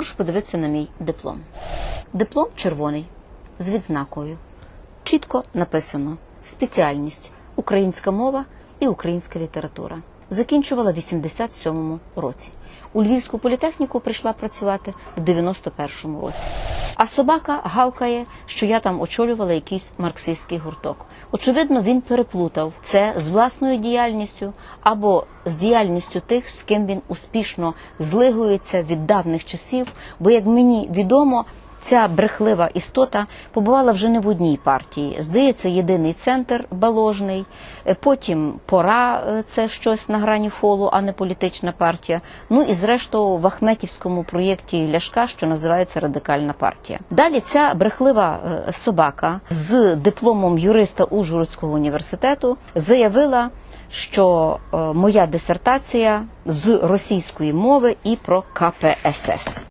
Прошу подивитися на мій диплом. Диплом червоний з відзнакою. Чітко написано: спеціальність українська мова і українська література. Закінчувала в 87-му році. У Львівську політехніку прийшла працювати в 91-му році. А собака гавкає, що я там очолювала якийсь марксистський гурток. Очевидно, він переплутав це з власною діяльністю або з діяльністю тих, з ким він успішно злигується від давних часів. Бо, як мені відомо, Ця брехлива істота побувала вже не в одній партії. Здається, єдиний центр баложний. Е, Потім пора е, це щось на грані фолу, а не політична партія. Ну і зрештою в Ахметівському проєкті Ляшка, що називається Радикальна партія. Далі ця брехлива е, собака з дипломом юриста Ужгородського університету заявила, що моя дисертація з російської мови і про КПСС.